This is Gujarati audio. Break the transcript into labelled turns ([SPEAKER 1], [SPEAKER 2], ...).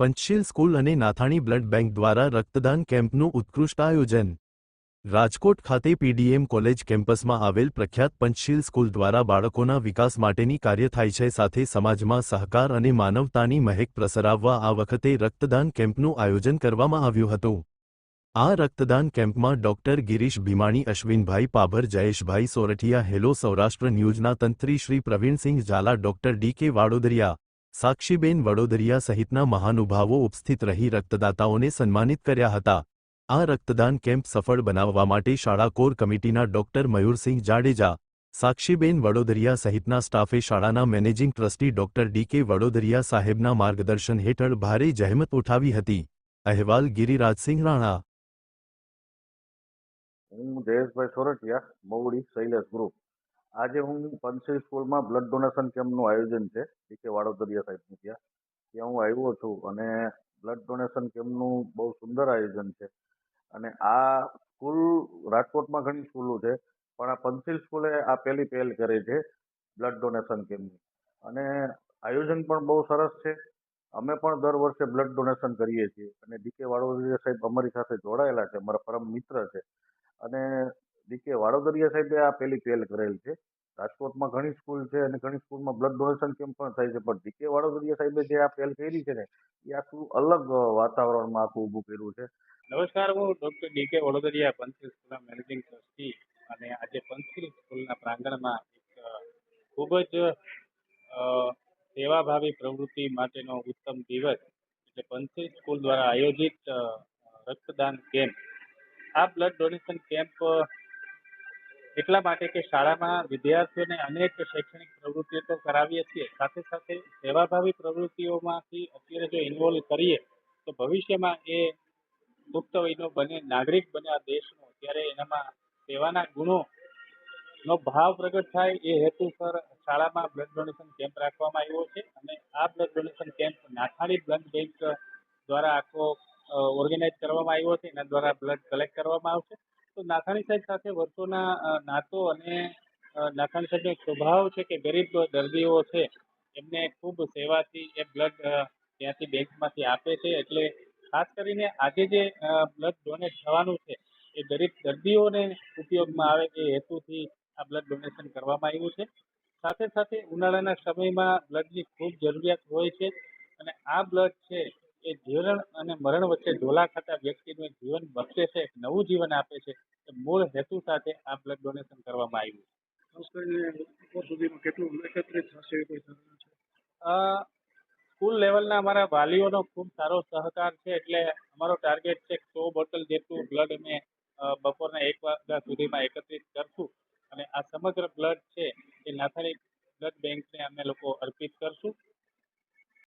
[SPEAKER 1] પંચશીલ સ્કૂલ અને નાથાણી બ્લડ બેંક દ્વારા રક્તદાન કેમ્પનું ઉત્કૃષ્ટ આયોજન. રાજકોટ ખાતે પીડીએમ કોલેજ કેમ્પસમાં આવેલ પ્રખ્યાત પંચશીલ સ્કૂલ દ્વારા બાળકોના વિકાસ માટેની કાર્ય થાય છે સાથે સમાજમાં સહકાર અને માનવતાની મહેક પ્રસરાવવા આ વખતે રક્તદાન કેમ્પનું આયોજન કરવામાં આવ્યું હતું. આ રક્તદાન કેમ્પમાં ડોક્ટર ગિરીશ ભીમાણી, અશ્વિનભાઈ પાભર, જયેશભાઈ સોરઠિયા, હેલો સૌરાષ્ટ્ર ન્યૂઝના તંત્રી Shri Pravinsinh Jhala, doctor D K Vadodariya Sakshiben Vadodariya સહિતના મહાનુભાવો ઉપસ્થિત રહી રક્તદાતાઓને સન્માનિત કર્યા હતા. આ રક્તદાન કેમ્પ સફળ બનાવવા માટે શાળા કોર કમિટીના ડોક્ટર મયુરસિંહ જાડેજા, સાક્ષીબેન વડોદરિયા સહિતના સ્ટાફે શાળાના મેનેજિંગ ટ્રસ્ટી ડોક્ટર ડી કે વડોદરિયા સાહેબના માર્ગદર્શન હેઠળ ભારે જહેમત ઉઠાવી હતી. અહેવાલ ગિરિરાજસિંહ રાણા.
[SPEAKER 2] હું જયેશભાઈ સોરઠિયા મવડી શૈલેષ ગ્રુપ. આજે હું પંચશીલ સ્કૂલમાં બ્લડ ડોનેશન કેમ્પનું આયોજન છે ડીકે વાડોદરિયા સાહેબની ત્યાં. ત્યાં હું આવ્યો છું અને બ્લડ ડોનેશન કેમ્પનું બહુ સુંદર આયોજન છે. અને આ સ્કૂલ રાજકોટમાં ઘણી સ્કૂલો છે, પણ આ પંચશીલ સ્કૂલે આ પહેલી પહેલ કરી છે બ્લડ ડોનેશન કેમ્પની અને આયોજન પણ બહુ સરસ છે. અમે પણ દર વર્ષે બ્લડ ડોનેશન કરીએ છીએ. અને ડીકે વાડોદરિયા સાહેબ અમારી સાથે જોડાયેલા છે, અમારા પરમ મિત્ર છે. અને ડીકે વાડોદરિયા સાહેબે આ પહેલી પહેલ કરેલ છે. રાજકોટમાં ઘણી સ્કૂલ છે અને ઘણી સ્કૂલમાં બ્લડ ડોનેશન કેમ્પ પણ થાય છે. પણ ડીકે વાડોદરિયા સાહેબે જે આ પહેલ કરી છે ને, એ આખું અલગ વાતાવરણમાં આખું ઊભું કર્યું છે.
[SPEAKER 3] નમસ્કાર, હું ડોક્ટર ડીકે વડોદરિયા પંચશીલ સ્કૂલના મેનેજિંગ ટ્રસ્ટી અને આજે પંચશીલ સ્કૂલના પ્રાંગણમાં એક, ખૂબ જ સેવાભાવી પ્રવૃત્તિ માટેનો ઉત્તમ દિવસ એટલે પંચશીલ સ્કૂલ દ્વારા આયોજિત રક્તદાન કેમ્પ. આ બ્લડ ડોનેશન કેમ્પ એટલા માટે કે શાળામાં વિદ્યાર્થીઓને અનેક શૈક્ષણિક પ્રવૃત્તિઓ તો કરાવીએ છીએ. સાથે સાથે સેવાભાવી પ્રવૃત્તિઓમાંથી અત્યારે જો ઇન્વોલ્વ કરીએ, તો ભવિષ્યમાં એ પુખ્ત વયનો બને, નાગરિક બને આ દેશનો, ત્યારે એનામાં સેવાના ગુણો નો ભાવ પ્રગટ થાય એ હેતુસર શાળામાં બ્લડ ડોનેશન કેમ્પ રાખવામાં આવ્યો છે. અને આ blood donation camp Nathani blood bank દ્વારા આખો ઓર્ગેનાઇઝ કરવામાં આવ્યો છે. એના દ્વારા બ્લડ કલેક્ટ કરવામાં આવશે. તો નાથાણી સાહેબ સાથે વર્ષોના નાતો અને નાથાણી સાહેબનો સ્વભાવ છે કે ગરીબ દર્દીઓ છે, એમને ખૂબ સેવાથી એ બ્લડ ત્યાંથી બેંકમાંથી આપે છે. એટલે ખાસ કરીને આજે જે બ્લડ ડોનેટ થવાનું છે, એ ગરીબ દર્દીઓને ઉપયોગમાં આવે એ હેતુથી આ બ્લડ ડોનેશન કરવામાં આવ્યું છે. સાથે સાથે ઉનાળાના સમયમાં બ્લડની ખૂબ જરૂરિયાત હોય છે અને આ બ્લડ છે એ જીવન અને મરણ વચ્ચે ઝોલા ખાતા વ્યક્તિનું જીવન બક્ષે છે નવું જીવન આપે છે. એ મૂળ હેતુ સાથે આ બ્લડ ડોનેશન કરવામાં આવ્યું છે.
[SPEAKER 4] ખાસ કરીને લોકો સુધીમાં કેટલું એકત્રિત થશે કોઈ
[SPEAKER 3] અ, સ્કૂલ લેવલના અમારા વાલીઓનો ખૂબ સારો સહકાર છે એટલે અમારો ટાર્ગેટ છે સો બોટલ જેટલું બ્લડ અમે બપોરના એક વાગ્યા સુધીમાં એકત્રિત કરશું. અને આ સમગ્ર બ્લડ છે એ નાથાણી બ્લડ બેંકને અમે લોકો અર્પિત કરશું.